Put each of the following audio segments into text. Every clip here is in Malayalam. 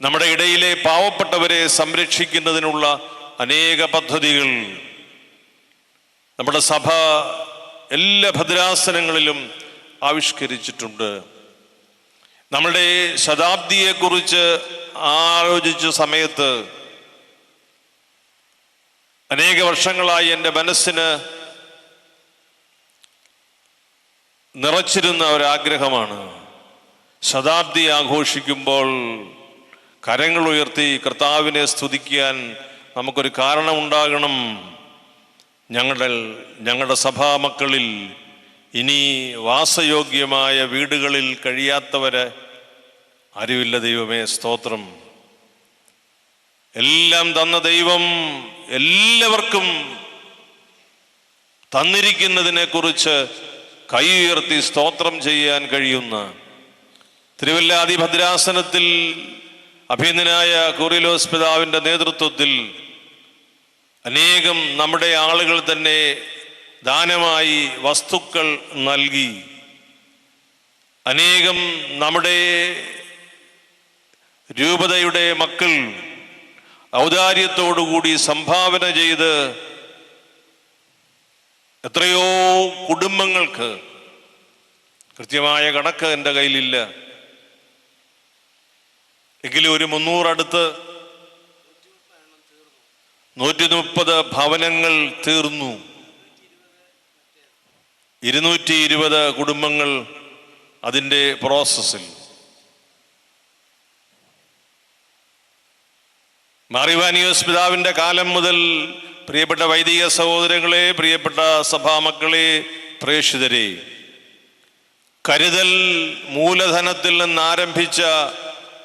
നമ്മുടെ ഇടയിലെ പാവപ്പെട്ടവരെ സംരക്ഷിക്കുന്നതിനുള്ള അനേക പദ്ധതികൾ. നമ്മുടെ സഭ എല്ലാ ഭദ്രാസനങ്ങളിലും ആവിഷ്കരിച്ചിട്ടുണ്ട്. നമ്മുടെ ശതാബ്ദിയെക്കുറിച്ച് ആലോചിച്ച സമയത്ത് അനേക വർഷങ്ങളായി എന്റെ മനസ്സിന് നിറച്ചിരുന്ന ഒരാഗ്രഹമാണ്. ശതാബ്ദി ആഘോഷിക്കുമ്പോൾ കരങ്ങൾ ഉയർത്തി കർത്താവിനെ സ്തുതിക്കാൻ നമുക്കൊരു കാരണമുണ്ടാകണം. ഞങ്ങളുടെ ഞങ്ങളുടെ സഭാമക്കളിൽ ഇനി വാസയോഗ്യമായ വീടുകളിൽ കഴിയാത്തവര് അറിവില്ല ദൈവമേ സ്തോത്രം. എല്ലാം തന്ന ദൈവം എല്ലാവർക്കും തന്നിരിക്കുന്നതിനെ കുറിച്ച് കൈ ഉയർത്തി സ്തോത്രം ചെയ്യാൻ കഴിയുന്ന തിരുവല്ലാതി ഭദ്രാസനത്തിൽ അഭിനന്ദനായ കുറിലോസ് പിതാവിന്റെ നേതൃത്വത്തിൽ അനേകം നമ്മുടെ ആളുകൾ തന്നെ ദാനമായി വസ്തുക്കൾ നൽകി. അനേകം നമ്മുടെ രൂപതയുടെ മക്കൾ ഔദാര്യത്തോടുകൂടി സംഭാവന ചെയ്ത് എത്രയോ കുടുംബങ്ങൾക്ക് കൃത്യമായ കണക്ക് എന്റെ കയ്യിലില്ല. എങ്കിലും ഒരു മുന്നൂറടുത്ത് നൂറ്റി മുപ്പത് ഭവനങ്ങൾ തീർന്നു. ഇരുന്നൂറ്റി ഇരുപത് കുടുംബങ്ങൾ അതിന്റെ പ്രോസസ്സിൽ മാറിവാനിയോസ് പിതാവിന്റെ കാലം മുതൽ പ്രിയപ്പെട്ട വൈദിക സഹോദരങ്ങളെ പ്രിയപ്പെട്ട സഭാമക്കളെ പ്രേക്ഷിതരെ കരുതൽ മൂലധനത്തിൽ നിന്ന് ആരംഭിച്ച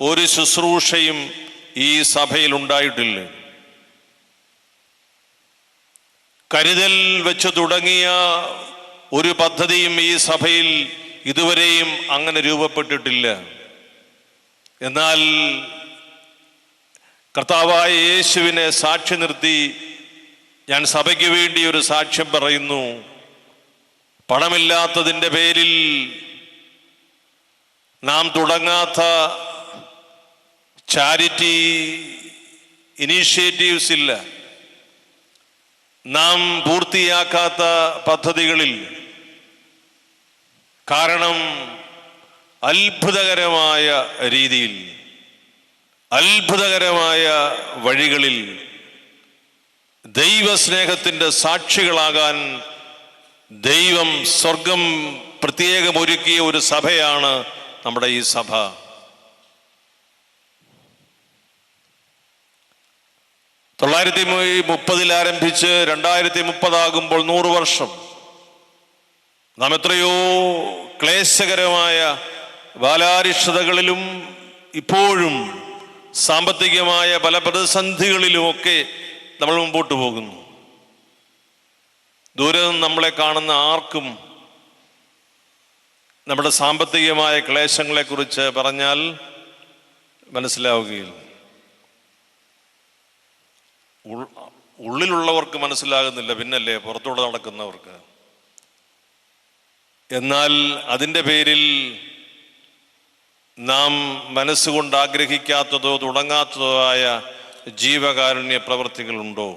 ഒരു ശുശ്രൂഷയും ഈ സഭയിൽ ഉണ്ടായിട്ടില്ല. കരുതൽ വെച്ച് തുടങ്ങിയ ഒരു പദ്ധതിയും ഈ സഭയിൽ ഇതുവരെയും അങ്ങനെ രൂപപ്പെട്ടിട്ടില്ല. എന്നാൽ കർത്താവായ യേശുവിനെ സാക്ഷി നിർത്തി ഞാൻ സഭയ്ക്ക് വേണ്ടി ഒരു സാക്ഷ്യം പറയുന്നു. പണമില്ലാത്തതിന്റെ പേരിൽ നാം തുടങ്ങാത്ത ചാരിറ്റി ഇനീഷ്യേറ്റീവ്സ് ഇല്ല. നാം പൂർത്തിയാക്കാത്ത പദ്ധതികളിൽ കാരണം അത്ഭുതകരമായ രീതിയിൽ അത്ഭുതകരമായ വഴികളിൽ ദൈവസ്നേഹത്തിന്റെ സാക്ഷികളാകാൻ ദൈവം സ്വർഗം പ്രത്യേകം ഒരുക്കിയ ഒരു സഭയാണ് നമ്മുടെ ഈ സഭ. തൊള്ളായിരത്തി മുപ്പതിൽ ആരംഭിച്ച് രണ്ടായിരത്തി മുപ്പതാകുമ്പോൾ നൂറ് വർഷം. നാം എത്രയോ ക്ലേശകരമായ ബാലാരിഷ്ടതകളിലും ഇപ്പോഴും സാമ്പത്തികമായ പല പ്രതിസന്ധികളിലുമൊക്കെ നമ്മൾ മുമ്പോട്ട് പോകുന്നു. ദൂരെ നിന്ന് നമ്മളെ കാണുന്ന ആർക്കും നമ്മുടെ സാമ്പത്തികമായ ക്ലേശങ്ങളെക്കുറിച്ച് പറഞ്ഞാൽ മനസ്സിലാവുകയില്ല. ഉള്ളിലുള്ളവർക്ക് മനസ്സിലാകുന്നില്ല പിന്നല്ലേ പുറത്തൂടെ നടക്കുന്നവർക്ക്. എന്നാൽ അതിന്റെ പേരിൽ നാം മനസ്സുകൊണ്ട് ആഗ്രഹിക്കാത്തതോ തുടങ്ങാത്തതോ ആയ ജീവകാരുണ്യ പ്രവൃത്തികളുണ്ടോ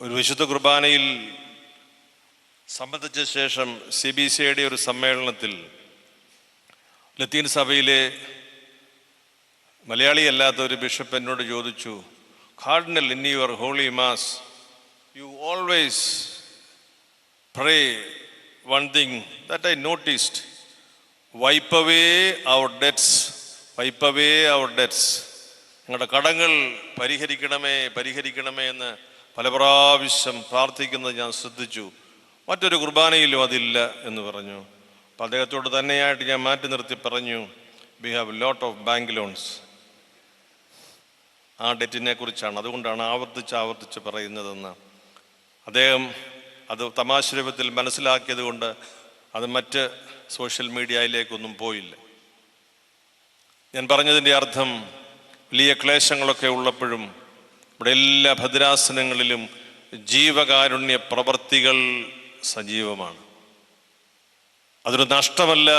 ഒരു വിശുദ്ധ കുർബാനയിൽ സംബന്ധിച്ച ശേഷം സി ബി സി ഐയുടെ ഒരു സമ്മേളനത്തിൽ ലത്തീൻ സഭയിലെ മലയാളിയല്ലാത്ത ഒരു ബിഷപ്പ് എന്നോട് ചോദിച്ചു cardinal in your holy mass you always pray one thing that I noticed wipe away our debts wipe away our debts ഞങ്ങളുടെ കടങ്ങൾ പരിഹരിക്കണമേ പരിഹരിക്കണമേ എന്ന് പല പ്രാവശ്യം പ്രാർത്ഥിക്കുന്നത് ഞാൻ ശ്രദ്ധിച്ചു. മറ്റൊരു കുർബാനയിലും അതില്ല എന്ന് പറഞ്ഞു. അപ്പം അദ്ദേഹത്തോട് തന്നെയായിട്ട് ഞാൻ മാറ്റി നിർത്തി പറഞ്ഞു we have lot of bank loans ആ ഡെറ്റിനെ കുറിച്ചാണ്. അതുകൊണ്ടാണ് ആവർത്തിച്ച് ആവർത്തിച്ച് പറയുന്നതെന്ന്. അദ്ദേഹം അത് തമാശ രൂപത്തിൽ മനസ്സിലാക്കിയത് കൊണ്ട് അത് മറ്റ് സോഷ്യൽ മീഡിയയിലേക്കൊന്നും പോയില്ല. ഞാൻ പറഞ്ഞതിന്റെ അർത്ഥം വലിയ ക്ലേശങ്ങളൊക്കെ ഉള്ളപ്പോഴും ഇവിടെ എല്ലാ ഭദ്രാസനങ്ങളിലും ജീവകാരുണ്യ പ്രവർത്തികൾ സജീവമാണ്. അതൊരു നഷ്ടമല്ല.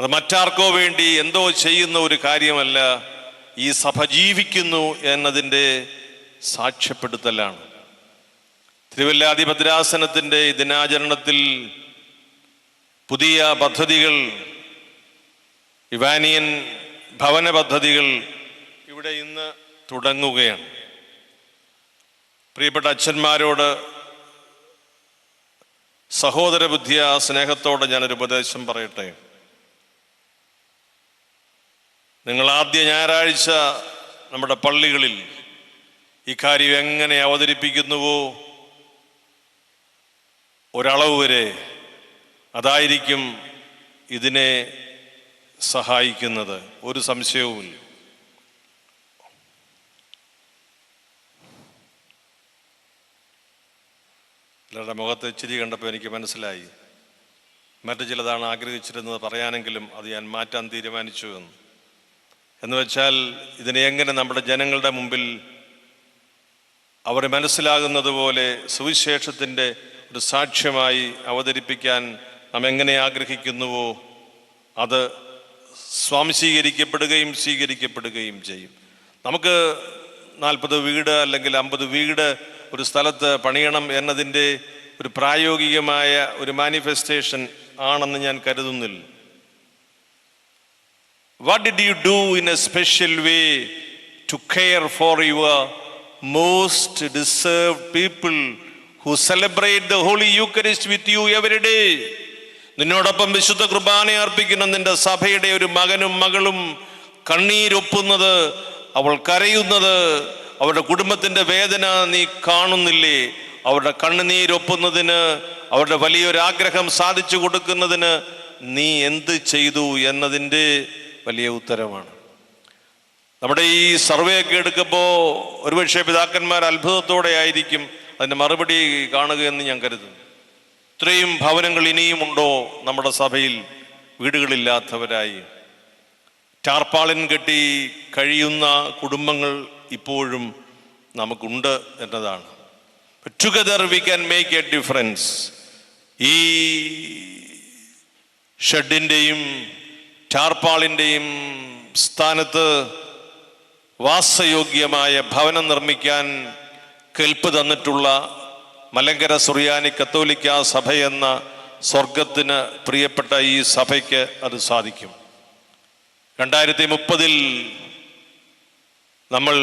അത് മറ്റാർക്കോ വേണ്ടി എന്തോ ചെയ്യുന്ന ഒരു കാര്യമല്ല. ഈ സഭ ജീവിക്കുന്നു എന്നതിന്റെ സാക്ഷ്യപ്പെടുത്തലാണ്. തിരുവല്ലാധിപദ്രാസനത്തിന്റെ ദിനാചരണത്തിൽ പുതിയ പദ്ധതികൾ ഇവാനിയൻ ഭവന പദ്ധതികൾ ഇവിടെ ഇന്ന് തുടങ്ങുകയാണ്. പ്രിയപ്പെട്ട അച്ഛന്മാരോട് സഹോദര ബുദ്ധിയ സ്നേഹത്തോടെ ഞാനൊരു ഉപദേശം പറയട്ടെ? നിങ്ങൾ ആദ്യ ഞായറാഴ്ച നമ്മുടെ പള്ളികളിൽ ഇക്കാര്യം എങ്ങനെ അവതരിപ്പിക്കുന്നുവോ ഒരളവ് വരെ അതായിരിക്കും ഇതിനെ സഹായിക്കുന്നത്. ഒരു സംശയവുമില്ല. എല്ലാവരുടെ മുഖത്ത് ഇച്ചിരി കണ്ടപ്പോൾ എനിക്ക് മനസ്സിലായി. മറ്റു ചിലതാണ് ആഗ്രഹിച്ചിരുന്നത് പറയാനെങ്കിലും അത് ഞാൻ മാറ്റാൻ തീരുമാനിച്ചു എന്ന്. എന്ന് വെച്ചാൽ ഇതിനെ എങ്ങനെ നമ്മുടെ ജനങ്ങളുടെ മുമ്പിൽ അവർ മനസ്സിലാകുന്നത് പോലെ സുവിശേഷത്തിന്റെ ഒരു സാക്ഷ്യമായി അവതരിപ്പിക്കാൻ നാം എങ്ങനെ ആഗ്രഹിക്കുന്നുവോ അത് സ്വാംശീകരിക്കപ്പെടുകയും സ്വീകരിക്കപ്പെടുകയും ചെയ്യും. നമുക്ക് നാൽപ്പത് വീട് അല്ലെങ്കിൽ അമ്പത് വീട് ഒരു സ്ഥലത്ത് പണിയണം എന്നതിന്റെ ഒരു പ്രായോഗികമായ ഒരു മാനിഫെസ്റ്റേഷൻ ആണെന്ന് ഞാൻ കരുതുന്നില്ല. What did you do in a special way to care for your most deserve people who celebrate the holy Eucharist with you every day നിന്നോടൊപ്പം വിശുദ്ധ കുർബാന അർപ്പിക്കുന്ന നിന്റെ സഭയുടെ ഒരു മകനും മകളും കണ്ണീരൊപ്പുന്നത് അവൾ കരയുന്നത് അവരുടെ കുടുംബത്തിന്റെ വേദന നീ കാണുന്നില്ലേ? അവരുടെ കണ്ണുനീരൊപ്പുന്നതിന് അവരുടെ വലിയൊരാഗ്രഹം സാധിച്ചു കൊടുക്കുന്നതിന് നീ എന്ത് ചെയ്തു എന്നതിന്റെ വലിയ ഉത്തരമാണ്. നമ്മുടെ ഈ സർവേ ഒക്കെ എടുക്കുമ്പോൾ ഒരുപക്ഷെ പിതാക്കന്മാർ അത്ഭുതത്തോടെ ആയിരിക്കും അതിന്റെ മറുപടി കാണുകയെന്ന് ഞാൻ കരുതുന്നു. ഇത്രയും ഭവനങ്ങൾ ഇനിയുമുണ്ടോ നമ്മുടെ സഭയിൽ? വീടുകളില്ലാത്തവരായി. ടാർപ്പാളിൻ കെട്ടി കഴിയുന്ന കുടുംബങ്ങൾ ഇപ്പോഴും നമുക്കുണ്ട് എന്നതാണ്. Together we can make a difference ഈ ഷെഡിന്റെയും ടാർപ്പാളിന്റെയും സ്ഥാനത്ത് വാസയോഗ്യമായ ഭവനം നിർമ്മിക്കാൻ കെൽപ്പ് തന്നിട്ടുള്ള മലങ്കര സുറിയാനി കത്തോലിക്ക സഭയെന്ന സ്വർഗത്തിന് പ്രിയപ്പെട്ട ഈ സഭയ്ക്ക് അത് സാധിക്കും. രണ്ടായിരത്തി മുപ്പതിൽ നമ്മൾ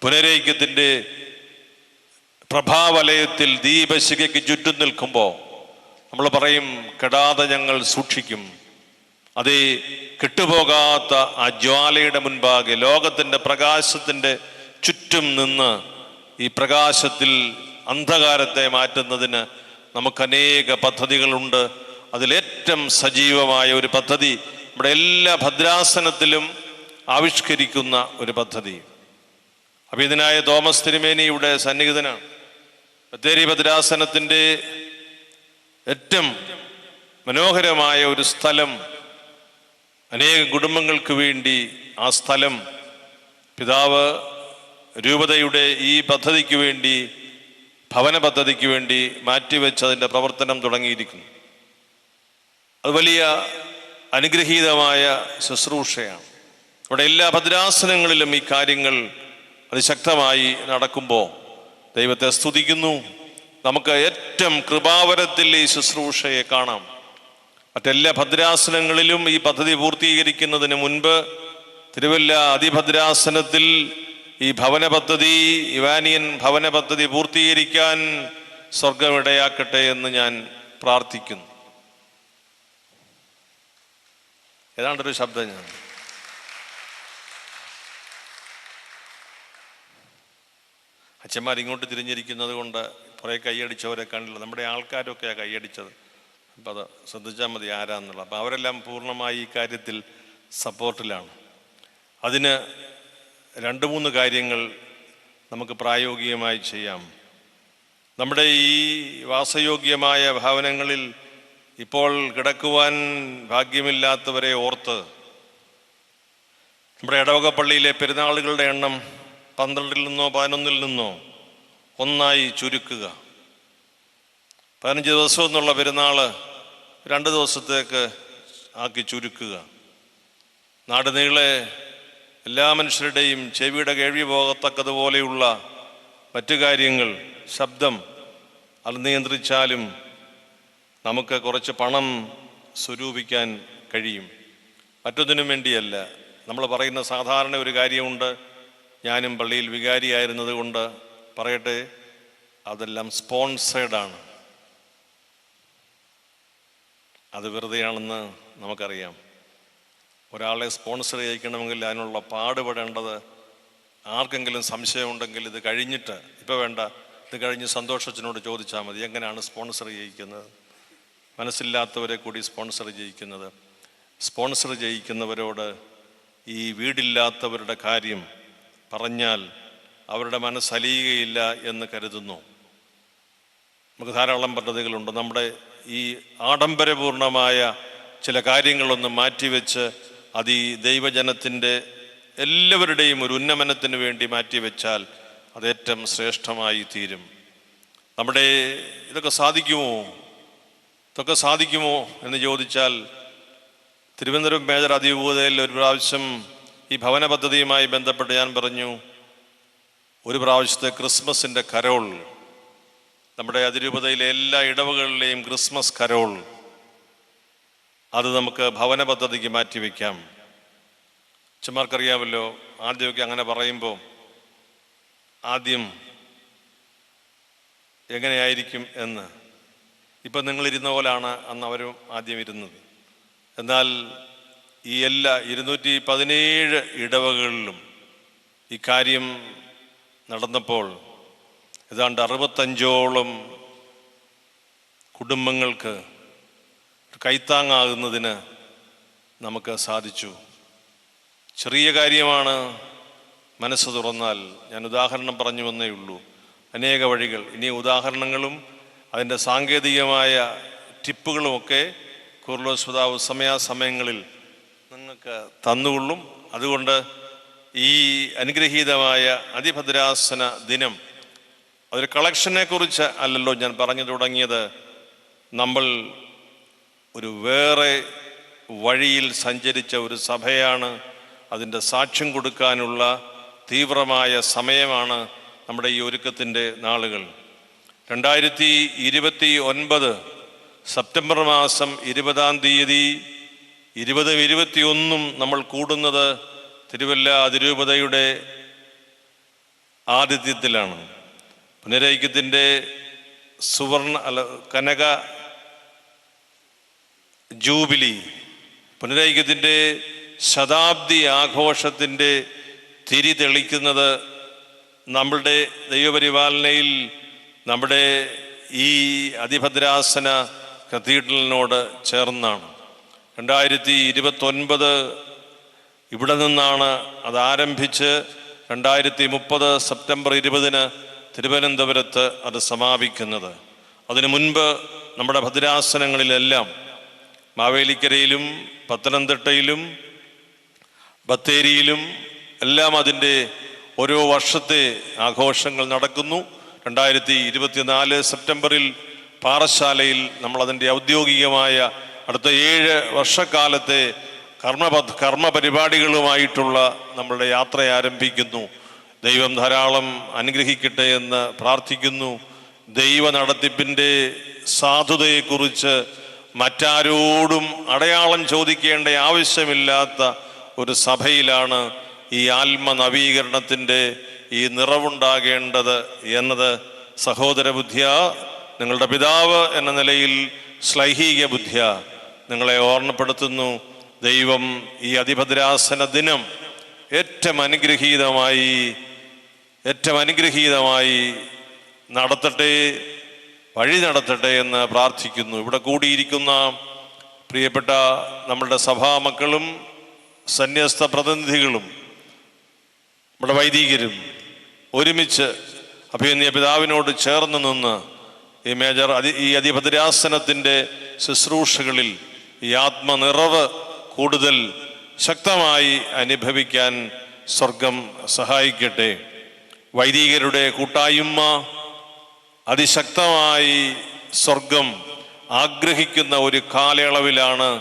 പുനരൈക്യത്തിന്റെ പ്രഭാവലയത്തിൽ ദീപശികയ്ക്ക് ചുറ്റും നിൽക്കുമ്പോൾ നമ്മൾ പറയും കെടാതെ ഞങ്ങൾ സൂക്ഷിക്കും. അതേ കെട്ടുപോകാത്ത ആ ജ്വാലയുടെ മുൻപാകെ ലോകത്തിന്റെ പ്രകാശത്തിന്റെ ചുറ്റും നിന്ന് ഈ പ്രകാശത്തിൽ അന്ധകാരത്തെ മാറ്റുന്നതിന് നമുക്കനേക പദ്ധതികളുണ്ട്. അതിലേറ്റവും സജീവമായ ഒരു പദ്ധതി നമ്മുടെ എല്ലാ ഭദ്രാസനത്തിലും ആവിഷ്കരിക്കുന്ന ഒരു പദ്ധതി. അഭിതനായ തോമസ് തിരുമേനിയുടെ സന്നിഹിതനാണ്. ബത്തേരി ഭദ്രാസനത്തിന്റെ ഏറ്റവും മനോഹരമായ ഒരു സ്ഥലം അനേക കുടുംബങ്ങൾക്ക് വേണ്ടി ആ സ്ഥലം പിതാവ് രൂപതയുടെ ഈ പദ്ധതിക്ക് വേണ്ടി ഭവന പദ്ധതിക്ക് വേണ്ടി മാറ്റിവെച്ച് അതിന്റെ പ്രവർത്തനം തുടങ്ങിയിരിക്കുന്നു. അത് വലിയ അനുഗ്രഹീതമായ ശുശ്രൂഷയാണ്. ഇവിടെ എല്ലാ ഭദ്രാസനങ്ങളിലും ഈ കാര്യങ്ങൾ അതിശക്തമായി നടക്കുമ്പോൾ ദൈവത്തെ സ്തുതിക്കുന്നു. നമുക്ക് ഏറ്റവും കൃപാവരത്തിൽ ഈ ശുശ്രൂഷയെ കാണാം. മറ്റെല്ലാ ഭദ്രാസനങ്ങളിലും ഈ പദ്ധതി പൂർത്തീകരിക്കുന്നതിന് മുൻപ് തിരുവല്ല അതിഭദ്രാസനത്തിൽ ഈ ഭവന പദ്ധതി ഇവാനിയൻ ഭവന പദ്ധതി പൂർത്തീകരിക്കാൻ സ്വർഗമിടയാക്കട്ടെ എന്ന് ഞാൻ പ്രാർത്ഥിക്കുന്നു. ഏതാണ്ടൊരു ശബ്ദം ഞാൻ. അച്ഛന്മാർ ഇങ്ങോട്ട് തിരിഞ്ഞിരിക്കുന്നത് കൊണ്ട് കുറേ കൈയടിച്ചവരെ കണ്ടില്ല. നമ്മുടെ ആൾക്കാരൊക്കെയാണ് കൈയടിച്ചത്. അപ്പം അത് ശ്രദ്ധിച്ചാൽ മതി ആരാന്നുള്ളത് അപ്പം അവരെല്ലാം പൂർണമായി ഈ കാര്യത്തിൽ സപ്പോർട്ടിലാണ്. അതിന് രണ്ട് മൂന്ന് കാര്യങ്ങൾ നമുക്ക് പ്രായോഗികമായി ചെയ്യാം. നമ്മുടെ ഈ വാസയോഗ്യമായ ഭവനങ്ങളിൽ ഇപ്പോൾ കിടക്കുവാൻ ഭാഗ്യമില്ലാത്തവരെ ഓർത്ത് നമ്മുടെ ഇടവക പള്ളിയിലെ പെരുന്നാളുകളുടെ എണ്ണം പന്ത്രണ്ടിൽ നിന്നോ പതിനൊന്നിൽ നിന്നോ ഒന്നായി ചുരുക്കുക. പതിനഞ്ച് ദിവസം എന്നുള്ള പെരുന്നാൾ രണ്ട് ദിവസത്തേക്ക് ആക്കി ചുരുക്കുക. നാട് നീളെ എല്ലാ മനുഷ്യരുടെയും ചെവിയുടെ കേൾവി പോകത്തക്കതുപോലെയുള്ള മറ്റു കാര്യങ്ങൾ ശബ്ദം അത് നിയന്ത്രിച്ചാലും നമുക്ക് കുറച്ച് പണം സ്വരൂപിക്കാൻ കഴിയും. മറ്റൊന്നിനും വേണ്ടിയല്ല. നമ്മൾ പറയുന്ന സാധാരണ ഒരു കാര്യമുണ്ട്. ഞാനും പള്ളിയിൽ വികാരിയായിരുന്നത് കൊണ്ട് പറയട്ടെ അതെല്ലാം സ്പോൺസേഡാണ് അത് വെറുതെയാണെന്ന് നമുക്കറിയാം. ഒരാളെ സ്പോൺസർ ചെയ്യിക്കണമെങ്കിൽ അതിനുള്ള പാടുപെടേണ്ടത് ആർക്കെങ്കിലും സംശയമുണ്ടെങ്കിൽ ഇത് കഴിഞ്ഞിട്ട് ഇപ്പോൾ വേണ്ട ഇത് കഴിഞ്ഞ് സന്തോഷത്തിനോട് ചോദിച്ചാൽ മതി. എങ്ങനെയാണ് സ്പോൺസർ ചെയ്യിക്കുന്നത്? മനസ്സില്ലാത്തവരെ കൂടി സ്പോൺസർ ചെയ്യിക്കുന്നത്. സ്പോൺസർ ചെയ്യിക്കുന്നവരോട് ഈ വീടില്ലാത്തവരുടെ കാര്യം പറഞ്ഞാൽ അവരുടെ മനസ്സലിയുകയില്ല എന്ന് കരുതുന്നു. നമുക്ക് ധാരാളം പദ്ധതികളുണ്ട്. നമ്മുടെ ഈ ആഡംബരപൂർണമായ ചില കാര്യങ്ങളൊന്ന് മാറ്റിവെച്ച് അത് ഈ ദൈവജനത്തിന്റെ എല്ലാവരുടെയും ഒരു ഉന്നമനത്തിന് വേണ്ടി മാറ്റിവെച്ചാൽ അത് ഏറ്റവും ശ്രേഷ്ഠമായി തീരും. നമ്മുടെ ഇതൊക്കെ സാധിക്കുമോ? ഇതൊക്കെ സാധിക്കുമോ എന്ന് ചോദിച്ചാൽ തിരുവനന്തപുരം മേജർ അതിരൂപതയിൽ ഒരു പ്രാവശ്യം ഈ ഭവന പദ്ധതിയുമായി ബന്ധപ്പെട്ട് ഞാൻ പറഞ്ഞു ഒരു പ്രാവശ്യത്തെ ക്രിസ്മസിന്റെ കരോൾ. നമ്മുടെ അതിരൂപതയിലെ എല്ലാ ഇടവകളിലെയും ക്രിസ്മസ് കരോൾ. അത് നമുക്ക് ഭവന പദ്ധതിക്ക് മാറ്റിവെക്കാം അച്ഛന്മാർക്കറിയാമല്ലോ ആദ്യമൊക്കെ അങ്ങനെ പറയുമ്പോൾ ആദ്യം എങ്ങനെയായിരിക്കും എന്ന്. ഇപ്പം നിങ്ങളിരുന്ന പോലാണ് അന്ന് അവരും ആദ്യം ഇരുന്നത്. എന്നാൽ ഈ എല്ലാ ഇരുന്നൂറ്റി പതിനേഴ് ഇടവകളിലും ഇക്കാര്യം കാര്യം നടന്നപ്പോൾ ഏതാണ്ട് അറുപത്തഞ്ചോളം കുടുംബങ്ങൾക്ക് കൈത്താങ്ങാകുന്നതിന് നമുക്ക് സാധിച്ചു. ചെറിയ കാര്യമാണ് മനസ്സ് തുറന്നാൽ ഞാൻ ഉദാഹരണം പറഞ്ഞു വന്നേ ഉള്ളൂ. അനേക വഴികൾ. ഇനി ഉദാഹരണങ്ങളും അതിന്റെ സാങ്കേതികമായ ടിപ്പുകളുമൊക്കെ കുർലോസ്വതാവ് സമയാസമയങ്ങളിൽ നിങ്ങൾക്ക് തന്നുകൊള്ളും. അതുകൊണ്ട് ഈ അനുഗ്രഹീതമായ അതിഭദ്രാസന ദിനം അതൊരു കളക്ഷനെ കുറിച്ച് അല്ലല്ലോ ഞാൻ പറഞ്ഞു തുടങ്ങിയത്. നമ്മൾ ഒരു വേറെ വഴിയിൽ സഞ്ചരിച്ച ഒരു സഭയാണ്. അതിന്റെ സാക്ഷ്യം കൊടുക്കാനുള്ള തീവ്രമായ സമയമാണ് നമ്മുടെ ഈ ഒരുക്കത്തിന്റെ നാളുകൾ. രണ്ടായിരത്തി ഇരുപത്തി ഒൻപത് സെപ്റ്റംബർ മാസം ഇരുപതാം തീയതി ഇരുപതും ഇരുപത്തിയൊന്നും നമ്മൾ കൂടുന്നത് തിരുവല്ല അതിരൂപതയുടെ ആതിഥ്യത്തിലാണ്. പുനരൈക്യത്തിന്റെ സുവർണ അല്ല കനക ജൂബിലി പുനരൈക്യത്തിന്റെ ശതാബ്ദി ആഘോഷത്തിന്റെ തിരി തെളിക്കുന്നത് നമ്മളുടെ ദൈവപരിപാലനയിൽ നമ്മുടെ ഈ അതിഭദ്രാസന കത്തീഡ്രലിനോട് ചേർന്നാണ്. രണ്ടായിരത്തി ഇരുപത്തൊൻപത് ഇവിടെ നിന്നാണ് അത് ആരംഭിച്ച് രണ്ടായിരത്തി മുപ്പത് സെപ്റ്റംബർ ഇരുപതിന് തിരുവനന്തപുരത്ത് അത് സമാപിക്കുന്നത്. അതിനു മുൻപ് നമ്മുടെ ഭദ്രാസനങ്ങളിലെല്ലാം മാവേലിക്കരയിലും പത്തനംതിട്ടയിലും ബത്തേരിയിലും എല്ലാം അതിന്റെ ഓരോ വർഷത്തെ ആഘോഷങ്ങൾ നടക്കുന്നു. രണ്ടായിരത്തി ഇരുപത്തിനാല് സെപ്റ്റംബറിൽ പാറശാലയിൽ നമ്മൾ അതിന്റെ ഔദ്യോഗികമായ അടുത്ത ഏഴ് വർഷക്കാലത്തെ കർമ്മ കർമ്മ പരിപാടികളുമായിട്ടുള്ള നമ്മളുടെ യാത്ര ആരംഭിക്കുന്നു. ദൈവം ധാരാളം അനുഗ്രഹിക്കട്ടെ എന്ന് പ്രാർത്ഥിക്കുന്നു. ദൈവ നടത്തിപ്പിന്റെ സാധുതയെക്കുറിച്ച് മറ്റാരോടും അടയാളം ചോദിക്കേണ്ട ആവശ്യമില്ലാത്ത ഒരു സഭയിലാണ് ഈ ആത്മ നവീകരണത്തിന്റെ ഈ നിറവുണ്ടാകേണ്ടത് എന്നത് സഹോദര ബുദ്ധിയ നിങ്ങളുടെ പിതാവ് എന്ന നിലയിൽ ശ്ലൈഹിക ബുദ്ധിയ. നിങ്ങളെ ഓർമ്മപ്പെടുത്തുന്നു ദൈവം ഈ അതിഭദ്രാസന ദിനം ഏറ്റവും അനുഗ്രഹീതമായി ഏറ്റവും അനുഗ്രഹീതമായി നടത്തട്ടെ വഴി നടത്തട്ടെ എന്ന് പ്രാർത്ഥിക്കുന്നു. ഇവിടെ കൂടിയിരിക്കുന്ന പ്രിയപ്പെട്ട നമ്മളുടെ സഭാമക്കളും സന്യസ്ത പ്രതിനിധികളും നമ്മുടെ വൈദികരും ഒരുമിച്ച് അഭിനന്ദിയ പിതാവിനോട് ചേർന്ന് നിന്ന് ഈ മേജർ അതി ഈ അധിപതിരാസനത്തിന്റെ ശുശ്രൂഷകളിൽ ഈ ആത്മനിറവ് കൂടുതൽ ശക്തമായി അനുഭവിക്കാൻ സ്വർഗം സഹായിക്കട്ടെ. വൈദികരുടെ കൂട്ടായ്മ അതിശക്തമായി സ്വർഗം ആഗ്രഹിക്കുന്ന ഒരു കാലയളവിലാണ്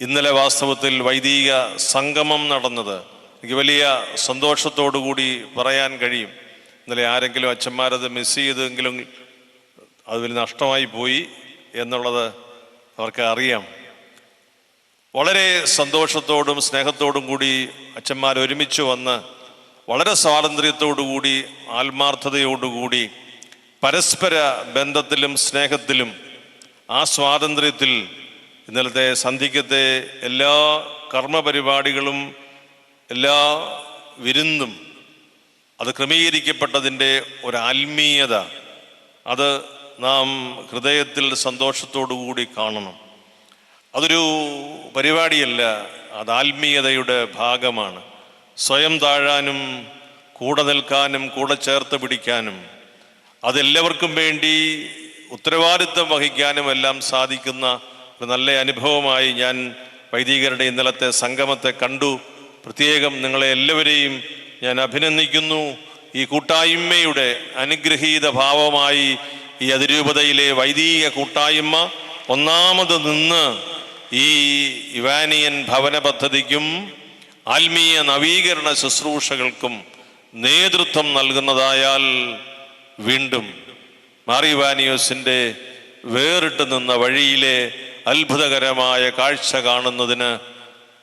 ഇന്നലെ വാസ്തവത്തിൽ വൈദിക സംഗമം നടന്നത്. എനിക്ക് വലിയ സന്തോഷത്തോടു കൂടി പറയാൻ കഴിയും. ഇന്നലെ ആരെങ്കിലും അച്ഛന്മാരത് മിസ് ചെയ്തെങ്കിലും അത് വലിയ നഷ്ടമായി പോയി എന്നുള്ളത് അവർക്ക് അറിയാം. വളരെ സന്തോഷത്തോടും സ്നേഹത്തോടും കൂടി അച്ഛന്മാർ ഒരുമിച്ച് വന്ന് വളരെ സ്വാതന്ത്ര്യത്തോടു കൂടി ആത്മാർത്ഥതയോടുകൂടി പരസ്പര ബന്ധത്തിലും സ്നേഹത്തിലും ആ സ്വാതന്ത്ര്യത്തിൽ ഇന്നലത്തെ സന്ധിക്കത്തെ എല്ലാ കർമ്മപരിപാടികളും എല്ലാ വിരുന്നും അത് ക്രമീകരിക്കപ്പെട്ടതിന്റെ ഒരാത്മീയത അത് നാം ഹൃദയത്തിൽ സന്തോഷത്തോടുകൂടി കാണണം. അതൊരു പരിപാടിയല്ല അത് ആത്മീയതയുടെ ഭാഗമാണ്. സ്വയം താഴാനും കൂടെ നിൽക്കാനും കൂടെ ചേർത്ത് പിടിക്കാനും അതെല്ലാവർക്കും വേണ്ടി ഉത്തരവാദിത്വം വഹിക്കാനും എല്ലാം സാധിക്കുന്ന ഒരു നല്ല അനുഭവമായി ഞാൻ വൈദികരുടെ ഇന്നലത്തെ സംഗമത്തെ കണ്ടു. പ്രത്യേകം നിങ്ങളെ എല്ലാവരെയും ഞാൻ അഭിനന്ദിക്കുന്നു. ഈ കൂട്ടായ്മയുടെ അനുഗ്രഹീത ഭാവമായി ഈ അതിരൂപതയിലെ വൈദിക കൂട്ടായ്മ ഒന്നാമത് നിന്ന് ഈ ഇവാനിയൻ ഭവന പദ്ധതിക്കും ആത്മീയ നവീകരണ ശുശ്രൂഷകൾക്കും നേതൃത്വം നൽകുന്നതായാൽ വീണ്ടും മാറി ഇവാനിയോസിന്റെ വേറിട്ട് നിന്ന വഴിയിലെ അത്ഭുതകരമായ കാഴ്ച കാണുന്നതിന്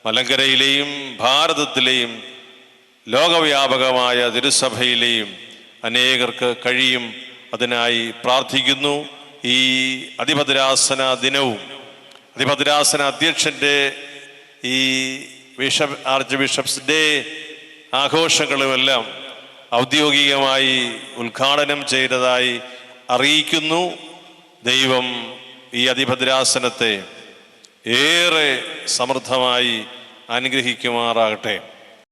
മലങ്കരയിലെയും ഭാരതത്തിലെയും ലോകവ്യാപകമായ തിരുസഭയിലെയും അനേകർക്ക് കഴിയും. അതിനായി പ്രാർത്ഥിക്കുന്നു. ഈ അതിഭദ്രാസന ദിനവും അതിഭദ്രാസന അധ്യക്ഷന്റെ ഈ ബിഷപ്പ് ആർച്ച് ബിഷപ്സ് ഡേ ആഘോഷങ്ങളുമെല്ലാം ഔദ്യോഗികമായി ഉദ്ഘാടനം ചെയ്തതായി അറിയിക്കുന്നു. ദൈവം ഈ അതിഭദ്രാസനത്തെ ഏറെ സമൃദ്ധമായി അനുഗ്രഹിക്കുമാറാകട്ടെ.